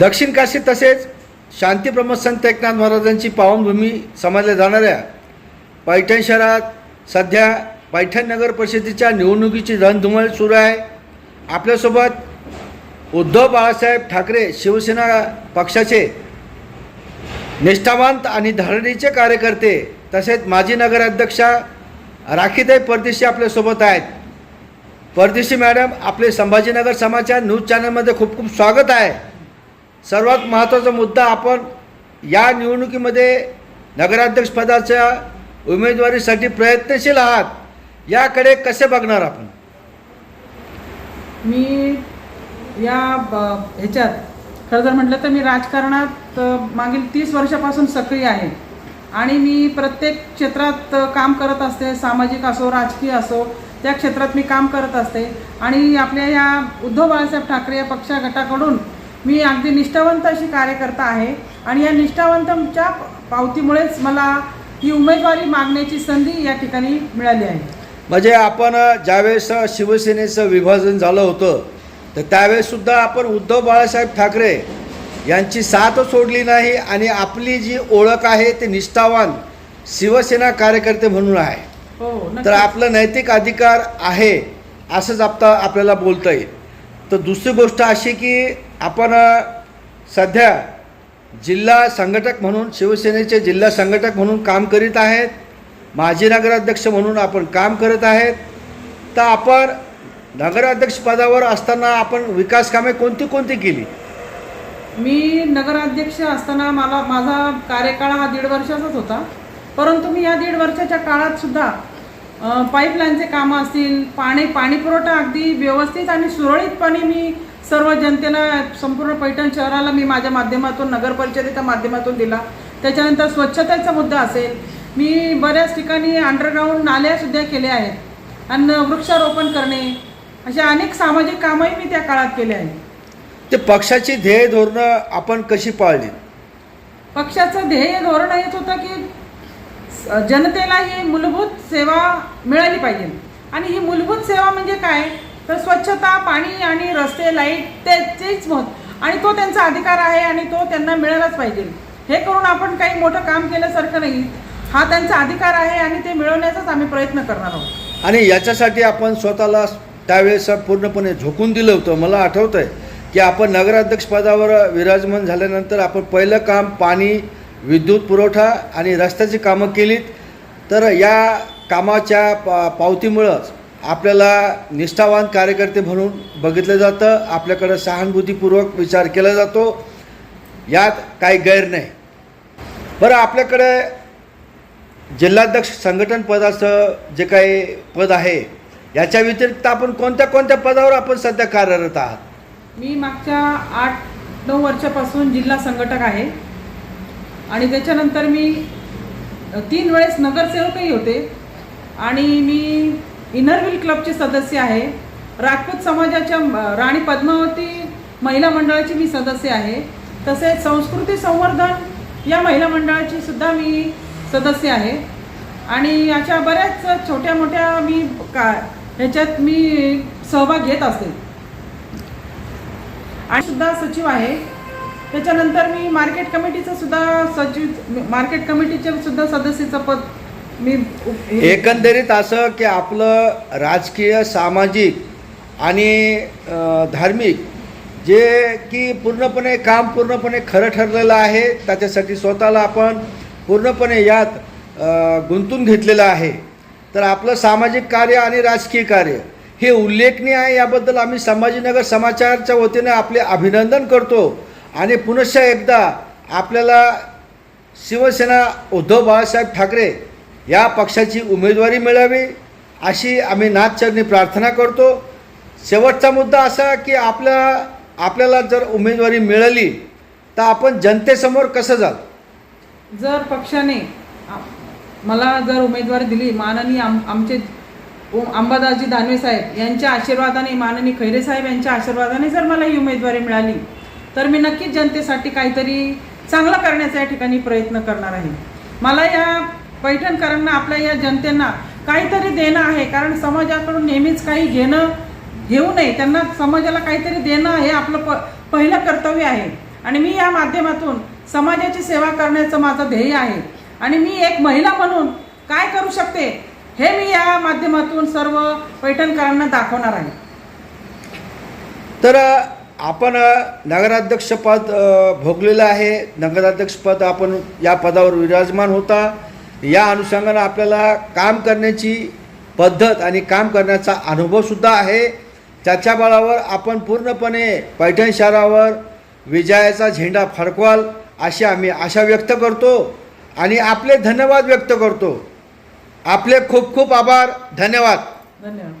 दक्षिण काशी तसेच शांतीप्रमोद संत एकनाथ महाराजांची पावनभूमी समजल्या जाणाऱ्या पैठण शहरात सध्या पैठण नगर परिषदेच्या निवडणुकीची रणधुमळ सुरू आहे. आपल्यासोबत उद्धव बाळासाहेब ठाकरे शिवसेना पक्षाचे निष्ठावंत आणि धरणीचे कार्यकर्ते तसेच माजी नगराध्यक्षा राखीताई परदेशी आपल्यासोबत आहेत. परदेशी मॅडम आपले संभाजीनगर समाचार न्यूज चॅनलमध्ये खूप खूप स्वागत आहे. सर्वात महत्त्वाचा मुद्दा आपण या निवडणुकीमध्ये नगराध्यक्षपदाच्या उमेदवारीसाठी प्रयत्नशील आहात याकडे कसे बघणार आपण? मी या ब- ह्याच्यात खरं जर म्हटलं तर मी राजकारणात मागील तीस वर्षापासून सक्रिय आहे. आणि मी प्रत्येक क्षेत्रात काम करत असते सामाजिक असो राजकीय असो त्या क्षेत्रात मी काम करत असते. आणि आपल्या या उद्धव बाळासाहेब ठाकरे या पक्षा गटाकडून मी अगदी निष्ठावंत अशी कार्यकर्ता आहे आणि या निष्ठावंतच्या पावतीमुळेच मला ही उमेदवारी मागण्याची संधी या ठिकाणी मिळाली आहे. म्हणजे आपण ज्यावेळेस शिवसेनेचं विभाजन झालं होतं तर त्यावेळेससुद्धा आपण उद्धव बाळासाहेब ठाकरे यांची साथ सोडली नाही आणि आपली जी ओळख आहे ते निष्ठावान शिवसेना कार्यकर्ते म्हणून आहे. हो तर. आपलं नैतिक अधिकार आहे असंच आता आपल्याला बोलता येईल. तर दुसरी गोष्ट अशी की आपण सध्या जिल्हा संघटक म्हणून शिवसेनेचे जिल्हा संघटक म्हणून काम करीत आहेत. माजी नगराध्यक्ष म्हणून आपण काम करत आहेत. तर आपण नगराध्यक्षपदावर असताना आपण विकास कामे कोणती कोणती केली? मी नगराध्यक्ष असताना मला माझा कार्यकाळ हा दीड वर्षाचाच होता. परंतु मी या दीड वर्षाच्या काळात सुद्धा पाईपलाईनचे कामं असतील पाणी पाणीपुरवठा अगदी व्यवस्थित आणि सुरळीतपणे मी सर्व जनतेला संपूर्ण पैठण शहराला मी माझ्या माध्यमातून नगर परिषदेच्या माध्यमातून दिला. त्याच्यानंतर स्वच्छतेचा मुद्दा असेल मी बऱ्याच ठिकाणी अंडरग्राऊंड नाल्या सुद्धा केल्या आहेत. आणि वृक्षारोपण करणे अशा अनेक सामाजिक कामंही मी त्या काळात केले आहेत. ते पक्षाची ध्येय धोरणं आपण कशी पाळली? पक्षाचं ध्येय धोरण हेच होतं की जनतेला ही मूलभूत सेवा मिळाली पाहिजे. आणि ही मूलभूत सेवा म्हणजे काय? तर स्वच्छता पाणी आणि रस्ते लाइट त्याचेच मत आणि तो त्यांचा अधिकार आहे आणि तो त्यांना मिळालाच पाहिजे. हे करून आपण काही मोठं काम केल्यासारखं नाही. हा त्यांचा अधिकार आहे आणि ते मिळवण्याचाच आम्ही प्रयत्न करणार आहोत. आणि याच्यासाठी आपण स्वतःला त्यावेळेस पूर्णपणे झोकून दिलं होतं. मला आठवतं आहे की आपण नगराध्यक्षपदावर विराजमान झाल्यानंतर आपण पहिलं काम पाणी विद्युत पुरवठा आणि रस्त्याची कामं केलीत. तर या कामाच्या पा पावतीमुळंच आपल्याला निष्ठावान कार्यकर्ते म्हणून बघितलं जातं. आपल्याकडं सहानुभूतीपूर्वक विचार केला जातो. यात काही गैर नाही. बरं आपल्याकडे जिल्हाध्यक्ष संघटन पदाचं जे काही पद आहे याच्या व्यतिरिक्त आपण कोणत्या कोणत्या पदावर आपण सध्या कार्यरत आहात? मी मागच्या आठ नऊ वर्षापासून जिल्हा संघटक आहे. आणि त्याच्यानंतर मी तीन वेळेस नगरसेवकही होते. आणि मी इनरव्हील क्लबचे सदस्य आहे. राजपूत समाजाच्या राणी पद्मावती महिला मंडळाची मी सदस्य आहे. तसेच संस्कृती संवर्धन या महिला मंडळाची सुद्धा मी सदस्य आहे. आणि अशा बऱ्याच छोट्या मोठ्या मी का ह्याच्यात मी सहभाग घेत असते. आणि सुद्धा सचिव आहे. त्याच्यानंतर मी मार्केट कमिटीचं सुद्धा सचिव मार्केट कमिटीचे सुद्धा सदस्यचं पद मी एकंदरीत असं की आपलं राजकीय सामाजिक आणि धार्मिक जे की पूर्णपणे काम पूर्णपणे खरं ठरलेलं आहे त्याच्यासाठी स्वतःला आपण पूर्णपणे यात गुंतून घेतलेलं आहे. तर आपलं सामाजिक कार्य आणि राजकीय कार्य हे उल्लेखनीय आहे याबद्दल आम्ही संभाजीनगर समाचारच्या वतीने आपले अभिनंदन करतो. आणि पुनश्च एकदा आपल्याला शिवसेना उद्धव बाळासाहेब ठाकरे या पक्षाची उमेदवारी मिळावी अशी आम्ही नाथचरणी प्रार्थना करतो. शेवटचा मुद्दा असा की आपल्या आपल्याला जर उमेदवारी मिळाली तर आपण जनतेसमोर कसं जाल जर पक्षाने मला जर उमेदवारी दिली माननीय आम आमचे उ- अंबादासजी दानवे साहेब यांच्या आशीर्वादाने माननीय खैरे साहेब यांच्या आशीर्वादाने जर मला ही उमेदवारी मिळाली तर मी नक्कीच जनतेसाठी काहीतरी चांगलं करण्याचा या ठिकाणी प्रयत्न करणार आहे. मला या पैठणकरांना आपल्या या जनतेना काहीतरी देणं आहे. कारण समाजाकडून नेहमीच काही घेणं घेऊ नये. त्यांना समाजाला काहीतरी देणं हे आपलं प पहिलं कर्तव्य आहे. आणि मी या माध्यमातून समाजाची सेवा करण्याचं माझं ध्येय आहे. आणि मी एक महिला म्हणून काय करू शकते हे मी या माध्यमातून सर्व पैठणकरांना दाखवणार आहे. तर आपण नगराध्यक्षपद भोगलेलं आहे. नगराध्यक्षपद आपण या पदावर विराजमान होता. या अनुषंगानं आपल्याला काम करण्याची पद्धत आणि काम करण्याचा अनुभवसुद्धा आहे. त्याच्या बळावर आपण पूर्णपणे पैठण शहरावर विजयाचा झेंडा फडकवाल अशी आम्ही आशा व्यक्त करतो आणि आपले धन्यवाद व्यक्त करतो. आपले खूप खूप आभार. धन्यवाद. धन्यवाद.